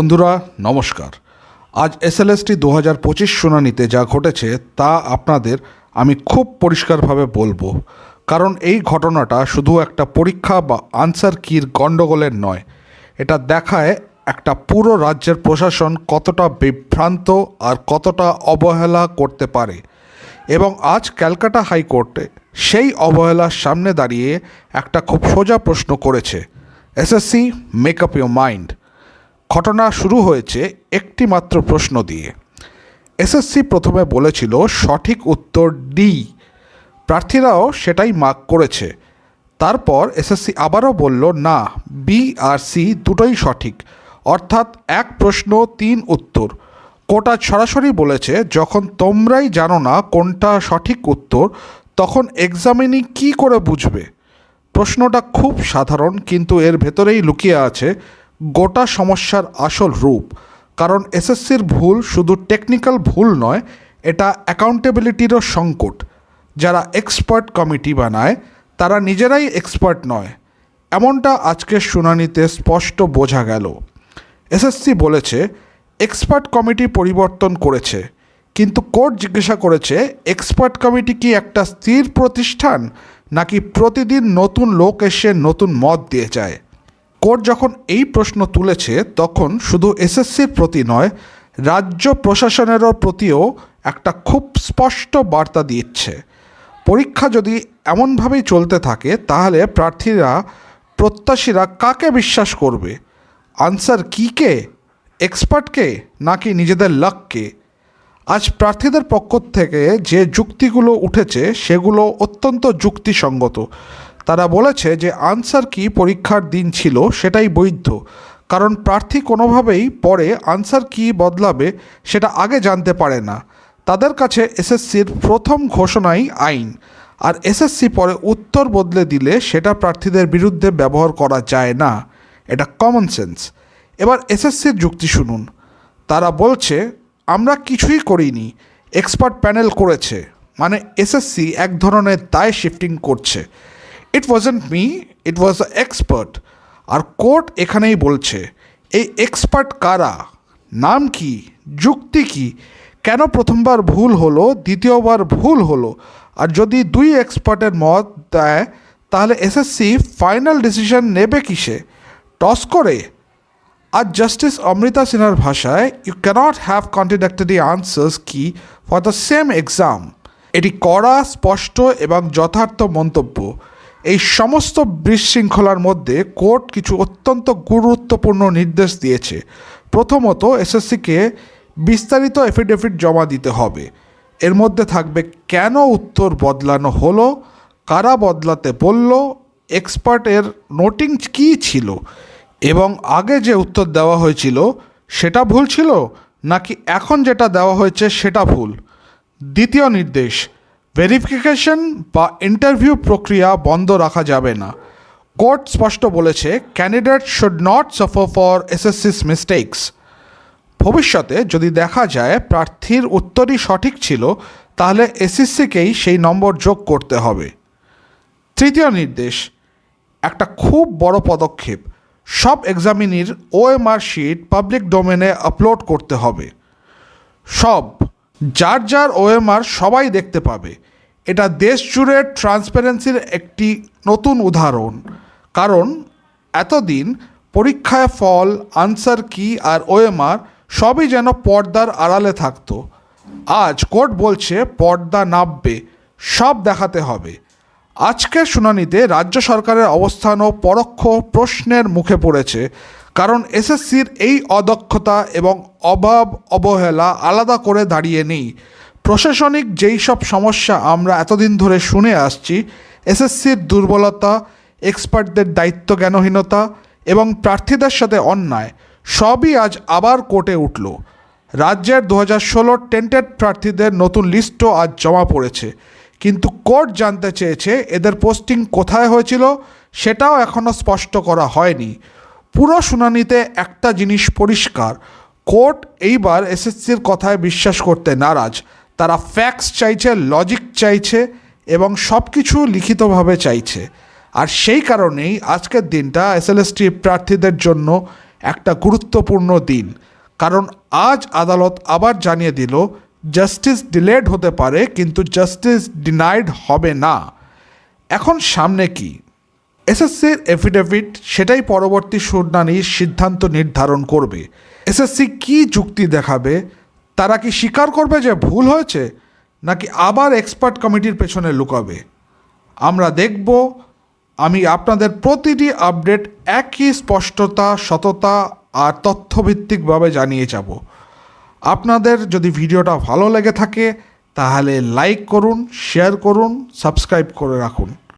বন্ধুরা, নমস্কার। আজ এসএলএসটি দু হাজার পঁচিশ শুনানিতে যা ঘটেছে তা আপনাদের আমি খুব পরিষ্কারভাবে বলব। কারণ এই ঘটনাটা শুধু একটা পরীক্ষা বা আনসার কির গণ্ডগোলের নয়, এটা দেখায় একটা পুরো রাজ্যের প্রশাসন কতটা বিভ্রান্ত আর কতটা অবহেলা করতে পারে। এবং আজ ক্যালকাটা হাইকোর্টে সেই অবহেলার সামনে দাঁড়িয়ে একটা খুব সোজা প্রশ্ন করেছে SSC make up your mind ঘটনা শুরু হয়েছে একটি মাত্র প্রশ্ন দিয়ে। এসএসসি প্রথমে বলেছিল, সঠিক উত্তর ডি। প্রার্থীরাও সেটাই মার্ক করেছে। তারপর এসএসসি আবারও বলল, না, বি আর সি দুটোই সঠিক। অর্থাৎ এক প্রশ্ন, তিন উত্তর। কোটা সরাসরি বলেছে, যখন তোমরাই জানো না কোনটা সঠিক উত্তর, তখন এক্সামিনি কি করে বুঝবে? প্রশ্নটা খুব সাধারণ, কিন্তু এর ভেতরেই লুকিয়ে আছে গোটা সমস্যার আসল রূপ। কারণ এসএসসির ভুল শুধু টেকনিক্যাল ভুল নয়, এটা অ্যাকাউন্টেবিলিটিরও সংকট। যারা এক্সপার্ট কমিটি বানায়, তারা নিজেরাই এক্সপার্ট নয়। এমনটা আজকের শুনানিতে স্পষ্ট বোঝা গেল। এসএসসি বলেছে এক্সপার্ট কমিটি পরিবর্তন করেছে। কিন্তু কোর্ট জিজ্ঞাসা করেছে এক্সপার্ট কমিটি কি একটা স্থির প্রতিষ্ঠান? নাকি প্রতিদিন নতুন লোক এসে নতুন মত দিয়ে যায়? কোর্ট যখন এই প্রশ্ন তুলেছে, তখন শুধু এসএসসির প্রতি নয়, রাজ্য প্রশাসনেরও প্রতিও একটা খুব স্পষ্ট বার্তা দিচ্ছে। পরীক্ষা যদি এমনভাবেই চলতে থাকে, তাহলে প্রার্থীরা, প্রত্যাশীরা কাকে বিশ্বাস করবে? আনসার কীকে এক্সপার্টকে নাকি নিজেদের লাককে আজ প্রার্থীদের পক্ষ থেকে যে যুক্তিগুলো উঠেছে, সেগুলো অত্যন্ত যুক্তিসঙ্গত। তারা বলেছে যে আনসার কি পরীক্ষার দিন ছিল সেটাই বৈধ। কারণ প্রার্থী কোনোভাবেই পরে আনসার কি বদলাবে সেটা আগে জানতে পারে না। তাদের কাছে এসএসসির প্রথম ঘোষণাই আইন। আর এসএসসি পরে উত্তর বদলে দিলে সেটা প্রার্থীদের বিরুদ্ধে ব্যবহার করা যায় না। এটা কমন সেন্স এবার এসএসসির যুক্তি শুনুন। তারা বলছে, আমরা কিছুই করিনি। এক্সপার্ট প্যানেল করেছে। মানে এসএসসি এক ধরনের দায় শিফটিং করছে। It wasn't me it was a expert R court এখানেই বলছে, এই এক্সপার্ট কারা? নাম কি? যুক্তি কি? কেন প্রথমবার ভুল হলো? দ্বিতীয়বার ভুল হলো? আর যদি দুই এক্সপার্টের মত দেয়, তাহলে এসএসসি ফাইনাল ডিসিশন নেবে কিসে? টস করে? আর জাস্টিস অমৃতা সিনহার ভাষায় you can't have contradictory answers key for the same exam এটি কড়া, স্পষ্ট এবং যথার্থ মন্তব্য। এই সমস্ত বিশৃঙ্খলার মধ্যে কোর্ট কিছু অত্যন্ত গুরুত্বপূর্ণ নির্দেশ দিয়েছে। প্রথমত, এসএসসিকে বিস্তারিত এফিডেভিট জমা দিতে হবে। এর মধ্যে থাকবে কেন উত্তর বদলানো হলো, কারা বদলাতে বলল এক্সপার্টের নোটিং কী ছিল, এবং আগে যে উত্তর দেওয়া হয়েছিল, সেটা ভুল ছিল, নাকি এখন যেটা দেওয়া হয়েছে সেটা ভুল? দ্বিতীয় নির্দেশ ভেরিফিকেশন বা ইন্টারভিউ প্রক্রিয়া বন্ধ রাখা যাবে না। কোর্ট স্পষ্ট বলেছে candidate should not suffer for এসএসসিস mistakes ভবিষ্যতে যদি দেখা যায় প্রার্থীর উত্তরই সঠিক ছিল, তাহলে এসএসসিকেই সেই নম্বর যোগ করতে হবে। তৃতীয় নির্দেশ, একটা খুব বড় পদক্ষেপ। সব এক্সামিনির ওএমআর শিট পাবলিক ডোমেনে আপলোড করতে হবে। সব যার যার ওএমআর সবাই দেখতে পাবে। এটা দেশ জুড়ে ট্রান্সপারেন্সির একটি নতুন উদাহরণ। কারণ এতদিন পরীক্ষায় ফল আনসার কি আর ওএমআর সবই যেন পর্দার আড়ালে থাকতো। আজ কোর্ট বলছে পর্দা নাববে, সব দেখাতে হবে। আজকের শুনানিতে রাজ্য সরকারের অবস্থানও পরোক্ষ প্রশ্নের মুখে পড়েছে কারণ এসএসসির এই অদক্ষতা এবং অভাব অবহেলা আলাদা করে দাঁড়িয়ে নেই। প্রশাসনিক যেই সব সমস্যা আমরা এতদিন ধরে শুনে আসছি, এসএসসির দুর্বলতা, এক্সপার্টদের দায়িত্ব জ্ঞানহীনতা এবং প্রার্থীদের সাথে অন্যায়, সবই আজ আবার কোর্টে উঠল। রাজ্যের দু হাজার ষোলোর টেন্টেড প্রার্থীদের নতুন লিস্টও আজ জমা পড়েছে। কিন্তু কোর্ট জানতে চেয়েছে, এদের পোস্টিং কোথায় হয়েছিল সেটাও এখনও স্পষ্ট করা হয়নি। পুরো শুনানিতে একটা জিনিস পরিষ্কার। কোর্ট এইবার এসএসসির কথায় বিশ্বাস করতে নারাজ। তারা ফ্যাক্টস চাইছে লজিক চাইছে এবং সব কিছু লিখিতভাবে চাইছে। আর সেই কারণেই আজকের দিনটা এসএলএসটি প্রার্থীদের জন্য একটা গুরুত্বপূর্ণ দিন। কারণ আজ আদালত আবার জানিয়ে দিল জাস্টিস ডিলেড হতে পারে, কিন্তু জাস্টিস ডিনাইড হবে না। এখন সামনে কি? এসএসসির এফিডেভিট সেটাই পরবর্তী শুনানির সিদ্ধান্ত নির্ধারণ করবে। এসএসসি কি যুক্তি দেখাবে? তারা কি স্বীকার করবে যে ভুল হয়েছে? নাকি আবার এক্সপার্ট কমিটির পেছনে লুকাবে? আমরা দেখব। আমি আপনাদের প্রতিটি আপডেট একই স্পষ্টতা, সততা আর তথ্যভিত্তিকভাবে জানিয়ে যাব। আপনাদের যদি ভিডিওটা ভালো লেগে থাকে, তাহলে লাইক করুন শেয়ার করুন সাবস্ক্রাইব করে রাখুন।